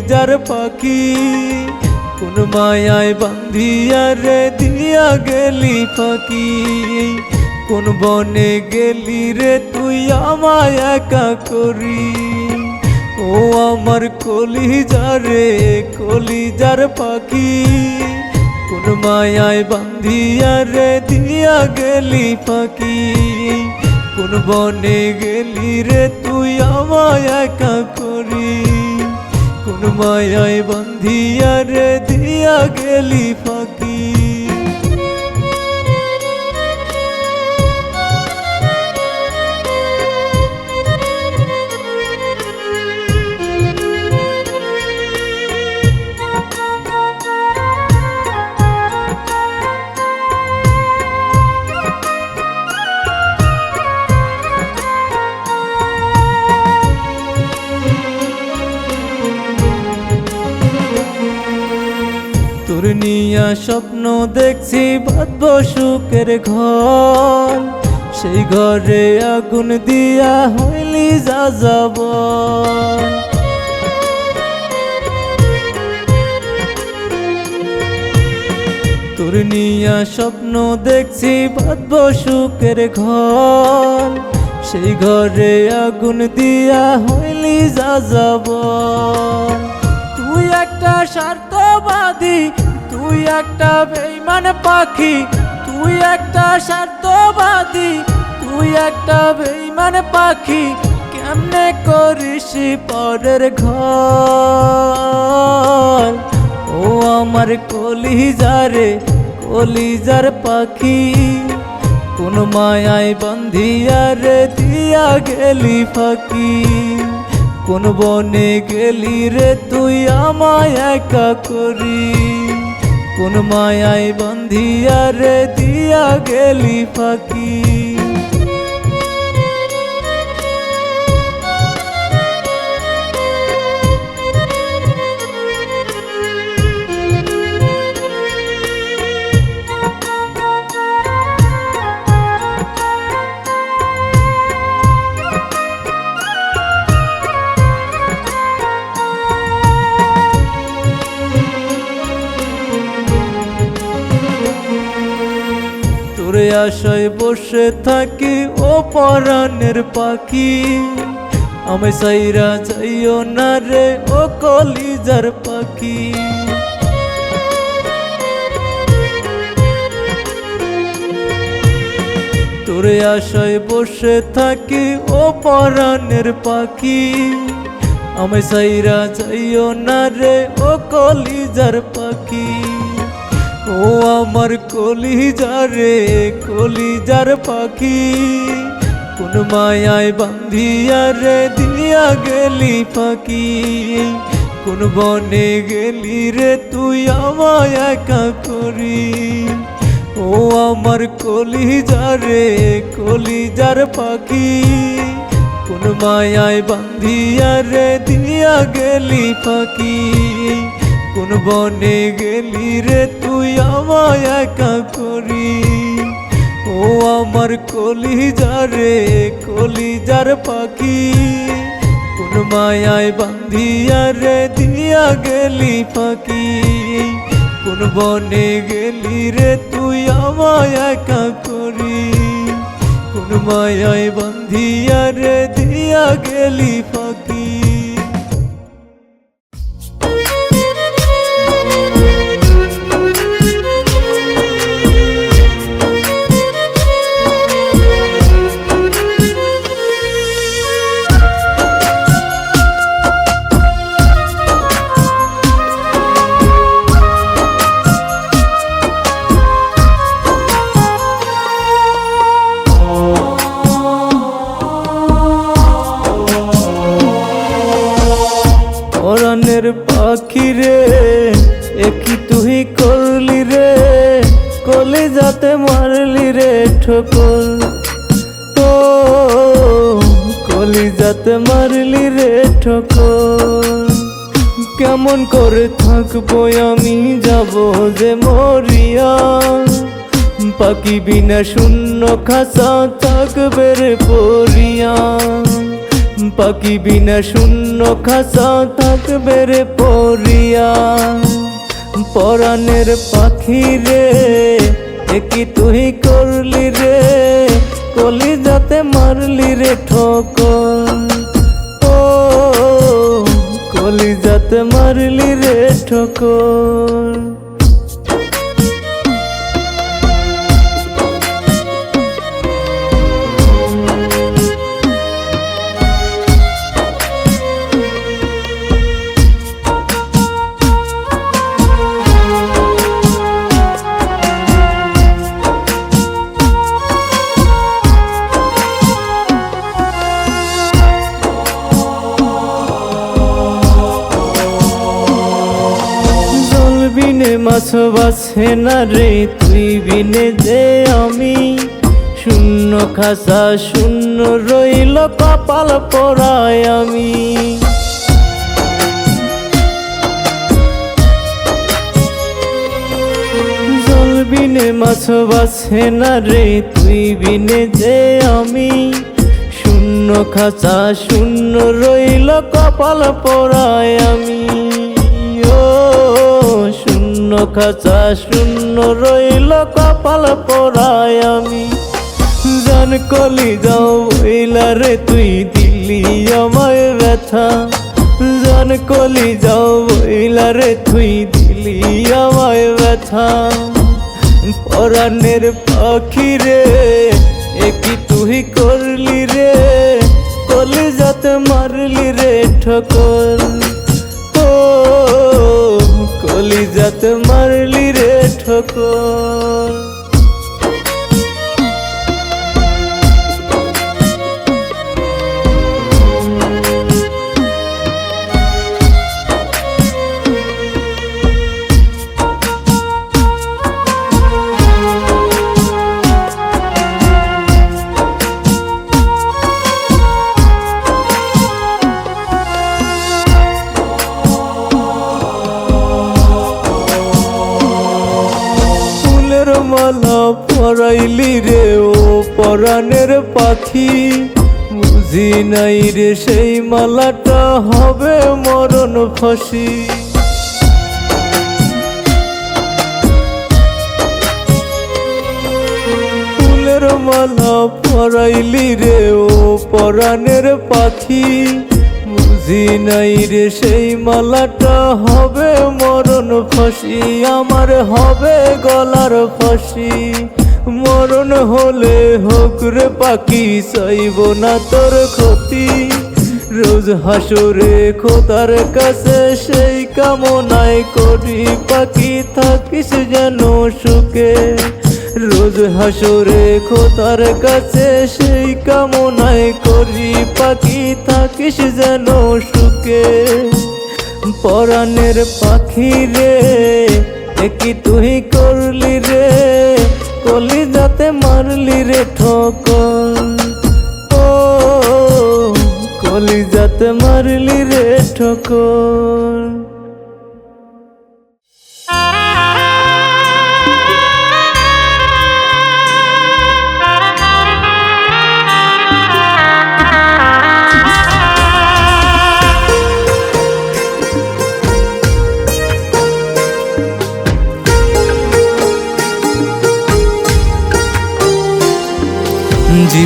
কলিজার পাখি, কোন মায়ায় বান্ধিয়া রে দিয়া গেলি পাখি কোন বনে গেলি রে তুই আমায় একা করি। ও আমার কলিজারে কলিজার পাখি, কোন মায়ায় বান্ধিয়া রে দিয়া গেলি পাখি কোন বনে গেলি রে তুই আমায় একা করি। কোন মায়ায় বান্ধিয়া রে দিয়া গেলি ফাঁকি। স্বপ্ন দেখছি বাদ্য সুখের ঘর। সেই ঘরে আগুন দিয়া হইলি যা যাব তোর নিয়া স্বপ্ন দেখছি বাদ্য সুখের ঘর। সেই ঘরে আগুন দিয়া হইলি যা যাব তুই একটা স্বার্থবাদী তুই একটা বেইমান পাখি, তুই একটা স্বার্থবাদী, তুই একটা বেইমান পাখি, কেমনে করিস পরের ঘর? ও আমার কলিজারে, কলিজার পাখি, কোন মায়ায় বান্ধিয়া রে দিয়া গেলি ফাঁকি? কোন বনে গেলি রে তুই আমায় একা করি? কোন মায়ায় বান্ধিয়া রে দিয়া গেলি ফাঁকি। তোরে আশায় বসে থাকি ও পরাণের পাখি। আমি সাইরা যাইও না রে ও কলিজার পাখি। তোরে আশায় বসে থাকি ও পরাণের পাখি। আমি সাইরা যাইও না রে ও কলিজার পাখি। ও আমার কলিজারে কলিজার পাখি। কোন মায়ায় বান্ধিয়া রে দিয়া গেলি পাখি কোন বনে গেলি রে তুই আমায় একা করি। ও আমার কলিজারে কলিজার পাখি। কোন মায়ায় বান্ধিয়া রে দিয়া গেলি পাখি কোন বনে গেলি রে তুই আমায় একা করি। ও আমার কলিজারে কলিজার পাখি। কোন মায়ায় বান্ধিয়া রে দিয়া গেলি পাখি কোন বনে গেলি রে তুই আমায় একা করি। কোন মায়ায় বান্ধিয়া রে দিয়া গেলি পাখি পাখি রে একই তুই করলি রে? কলে যাতে মারলি রে ঠোকর। তো কলি যাতে মারলি রে ঠোকর। কেমন করে থাকব আমি? যাব যে মরিয়া। পাখি বিনা শূন্য খাসা থাকবে রে পরিয়া। পাখি বিনা শূন্য খাসা থাকবে রে পরিয়া। পরাণের পাখি রে একই তুই করলি রে? কলি যাতে মারলি রে ঠোকর। ও কলি যাতে মারলি রে ঠোকর। মাছ বাছে না রে তুই বিনে যে আমি? শূন্য খাসা শূন্য রইল কপাল পরায় আমি। বিনে মাছ না রে তুই বিনে যে আমি? শূন্য খাঁচা, শূন্য রইল কপাল পরায় আমি। খাঁচা শূন্য রইল, কপাল পরায় আমি। জান কলি যাও বইলা রে তুই দিল্লি আমায় ব্যথা। জান কলি যাও বইলা রে তুই দিলি আমায় ব্যথা। পরাণের পাখি রে একই তুই করলি রে? কলি যাতে মারলি রে, ঠকর। কলি মারলি রে ঠকর। রে, সেই মালাটা হবে মরণ ফাঁসি। ফুলের মালা পরাইলি রে, ও পরাণের পাখি। বুঝি নাই রে, সেই মালাটা হবে মরণ ফাঁসি। আমার হবে গলার ফাঁসি। মরণ হলে হোক রে পাখি, চাইব না তোর ক্ষতি। রোজ হাসরে খোদার কাছে সেই কামনায় করি, পাখি থাকিস যেন সুখে। রোজ হাসরে খোদার কাছে সেই কামনায় করি, পাখি থাকিস যেন সুখে। পরাণের পাখি রে একই তুই করলি রে? কলি যাতে মারলি রে ঠক ও কলি যাতে মারলি রে ঠকর।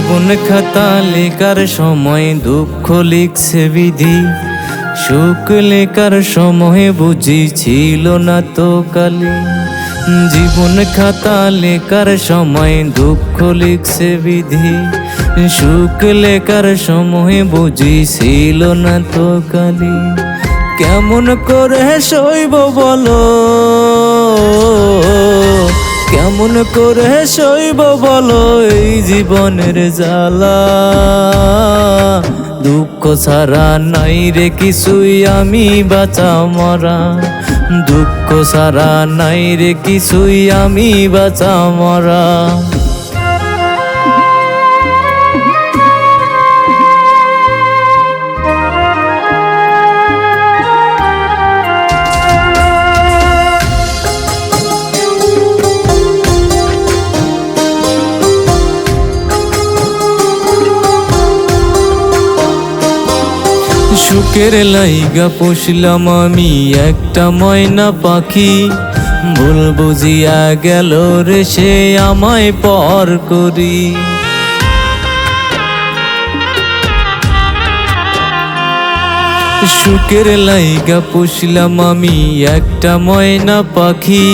জীবন খাতা লেখার সময় দুঃখ লিখছে বিধি। সুখ লেখার সময় বুঝি ছিল না তো কালি। জীবন খাতা লেখার সময় দুঃখ লিখছে বিধি। সুখ লেখার সময় বুঝি ছিল না তো কালি। কেমন করে সইব বলো? কেমন করে সইব বলো এই জীবনের জ্বালা? দুঃখ ছাড়া নাই রে কিছুই আমি বাঁচা মরা। দুঃখ ছাড়া নাই রে কিছুই আমি বাঁচা মরা। সুখের লাইগা পুষলাম আমি একটা ময়না পাখি। ভুল বুঝিয়া গেল রে সে আমায় পর করি। সুখের লাইগা পুষলাম আমি একটা ময়না পাখি।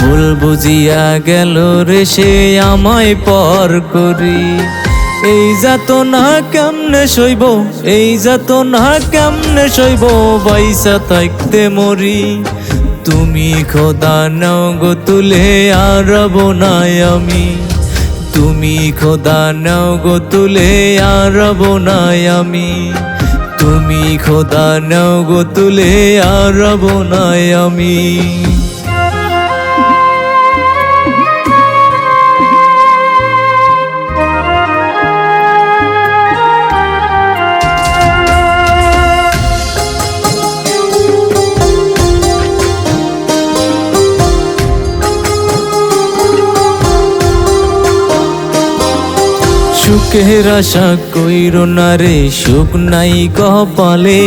ভুল বুঝিয়া গেল রে সে আমায় পর করি। এই যাত না কেমনে সইব? এই যাত না কেমনে সইব? বাইসা থাকতে মরি। তুমি খোদা নাও গো, তুলে আর নাই আমি। তুমি খোদা নাও গো, তুলে আর নাই আমি। তুমি খোদা নাও গো, তুলে আর নাই আমি। সুখের আশা কইর না রে, সুখ নাই কপালে।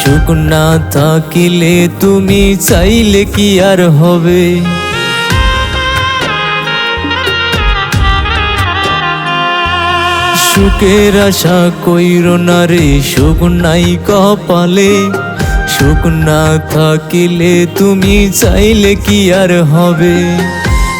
সুখ না থাকিলে তুমি চাইলে কি আর হবে? সুখের আশা কইর না রে, সুখ নাই কপালে। সুখ না থাকিলে তুমি চাইলে কি আর হবে?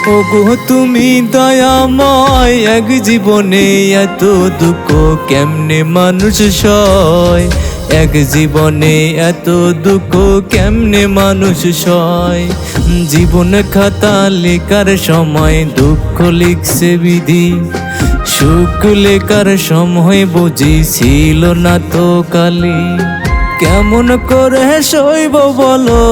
ওগো, তুমি দয়াময়, এক জীবনে এত দুঃখ কেমনে মানুষ সয়? এক জীবনে এত দুঃখ কেমনে মানুষ সয়? জীবন খাতা লেখার সময় দুঃখ লিখছে বিধি। সুখ লেখার সময় বুঝি ছিল না তো কালি। কেমন করে সইব বলো?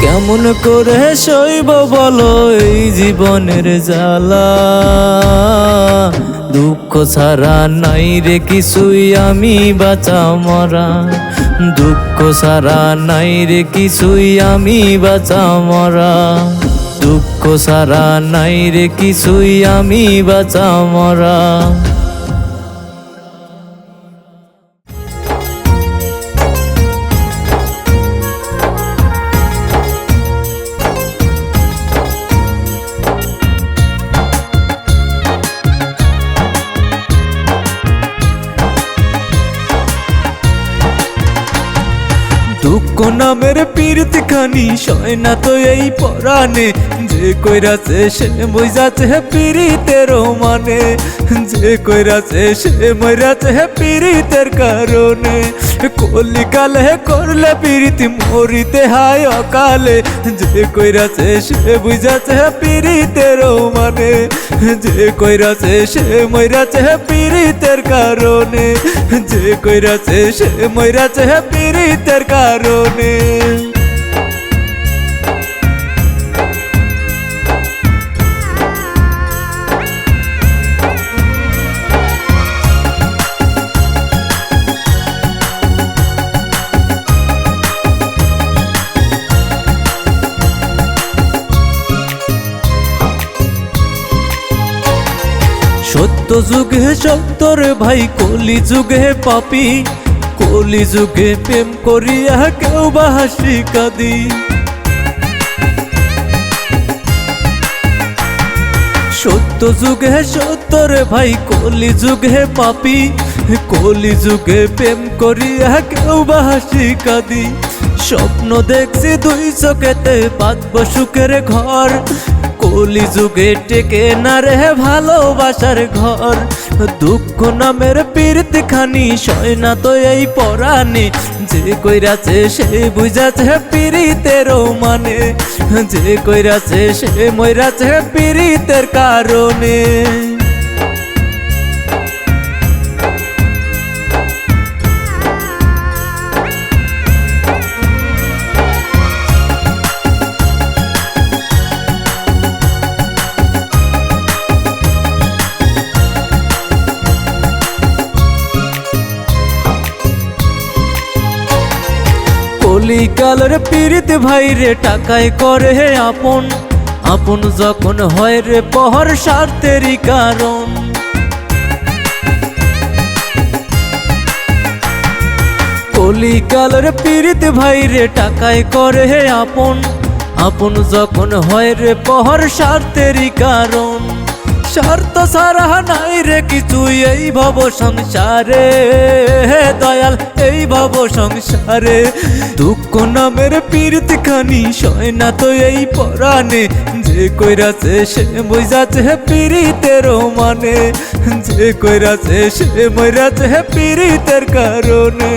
কেমন করে সইব বলো এই জীবনের জ্বালা? দুঃখ ছাড়া নাই রে কিছুই আমি বাঁচা মরা। দুঃখ ছাড়া নাই রে কিছুই আমি বাঁচা মরা। দুঃখ ছাড়া নাই রে কিছুই আমি বাঁচা মরা। খানি সয় না তো এই পরাণে। যে কইরাছে সে বইজাছে পীড়িতের মানে যে কইরাছে সে মইরাছে পীড়িতের কারণে। কলিকালে করলে পীড়িত, মরিতে হায় অকালে। যে কইরাছে সে বুঝাছে পীড়িতের মানে যে কইরাছে সে মইরাছে পীড়িতের কারণে। যে কইরাছে সে মইরাছে পীড়িতের কারণে। সত্য যুগে সত্তর ভাই, কলি যুগে পাপি। কলি যুগে প্রেম করিয়া কেউ বা হাসি কাঁদি। সত্য যুগে সত্তর ভাই, কলি যুগে পাপি। কলি যুগে প্রেম করিয়া কেউ বা হাসি কাঁদি। স্বপ্ন দেখছি দুই চোখেতে, বাঁধব সুখের ঘর। কলি যুগে টেকে না রে ভালোবাসার ঘর। দুঃখ নামের পীরতি খানি সয় না তো এই পরাণে। যে কইরাছে সে বুঝাছে পীড়িতেরও মানে যে কইরাছে সে মইরাছে পীড়িতের কারণে। কলিকালের পীড়িত ভাই রে, টাকায় করে হে আপন। আপন যখন হয় রে পহর স্বার্থেরই কারণ। কলিকালের পীড়িত ভাই রে, টাকায় করে হে আপন। আপন যখন হয় রে পহর স্বার্থেরই কারণ। স্বার্থ সারা নাই রে কিছুই এই ভব সংসারে। দয়াল, এই ভব সংসারে। দুঃখ নামের পীড়িত খানি না তো এই পরাণে। যে কইরাছে সে বুঝাছে পীড়িতের মানে। যে কইরাছে সে মইরাছে পীড়িতের কারণে।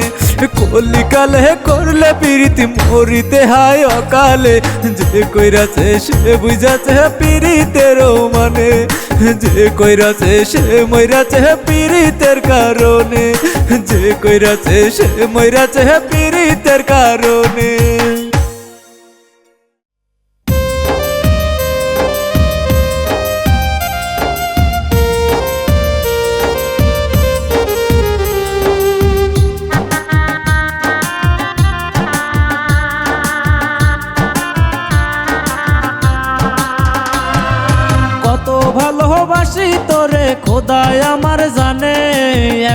কলিকালে করলে পীড়িতি মরিতে হায় অকালে। যে কইরাছে সে বুঝাছে পীড়িতের মানে। যে কইরাছে সে মইরাছে পীড়িতের কারণে। যে কইরাছে সে মইরাছে পীড়িতের কারণে। ভালোবাসি তোরে খোদায় আমার জানে।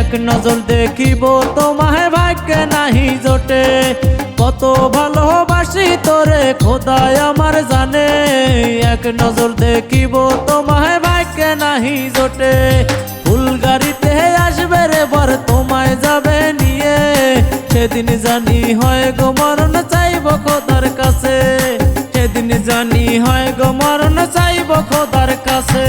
এক নজর দেখিব তোমায়, ভাগ্যে নাহি জোটে। কত ভালোবাসি তোরে খোদায় আমার জানে। এক নজর দেখিব তোমায়, ভাগ্যে নাহি জোটে। ফুল গাড়িতে আসবে রে বর, তোমায় যাবে নিয়ে। সেদিন জানি হয় গো মরণ, চাইব খোদার চাইব খোদার কাছে।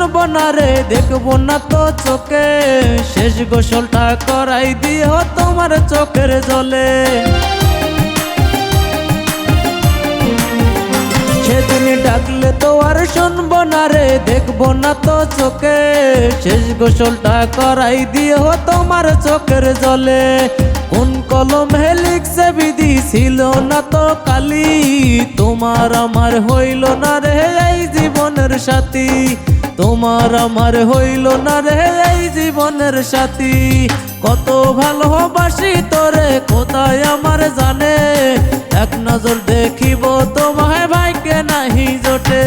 শুনব না রে, দেখব না তো চোখে। শেষ গোসলটা করাই দিও তোমার চোখের জলে। সেদিন ডাকলে তো আর শুনব না রে, দেখব না তো চোখে। শেষ গোসলটা করাই দিও তোমার চোখের জলে। কোন কলম লিখছে বিধি ছিল না তো কালি? তোমার আমার হইল না রে এই জীবনের সাথী। তোমার আমার হইল না রে এই জীবনের সাথী। কত ভালোবাসি তোরে, কোথায় আমার জানে? এক নজর দেখিব তোমায় ভাগ্যে নাহি জোটে।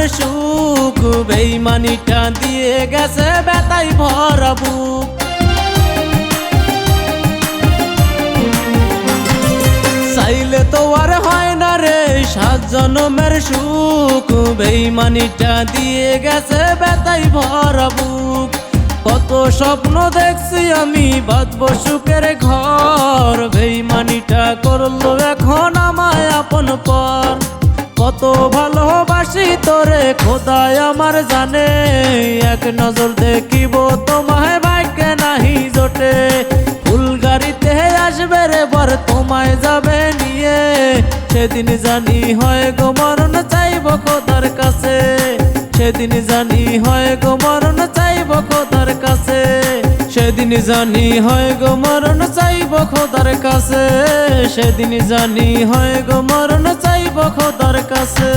জনমের সুখ, বেইমানিটা দিয়ে গেছে বেতাই ভরা বুক। চাইলে তো আর হয় না রে, সাত জনমের সুখ, বেইমানিটা দিয়ে গেছে বেতাই ভরা বুক। কত স্বপ্ন দেখছি আমি, বাঁধব সুখের ঘর, বেইমানিটা করল এখন আমায় আপন পর। কত ভালোবাসি তোরে খোদায় আমার জানে। এক নজর দেখিব তোমায় ভাগ্যে নাহি জোটে। ফুল গাড়িতে আসবে রে বর, তোমায় যাবে নিয়ে। সেদিন জানি হয় গো, মরণ চাইব খোদার কাছে। সেদিন জানি হয় গো, মরণ চাইব খোদার কাছে। সেদিন জানি হয় গো মরণ চাইব খোদার কাছে। সেদিন জানি হয় গো মরণ চাইব খোদার কাছে।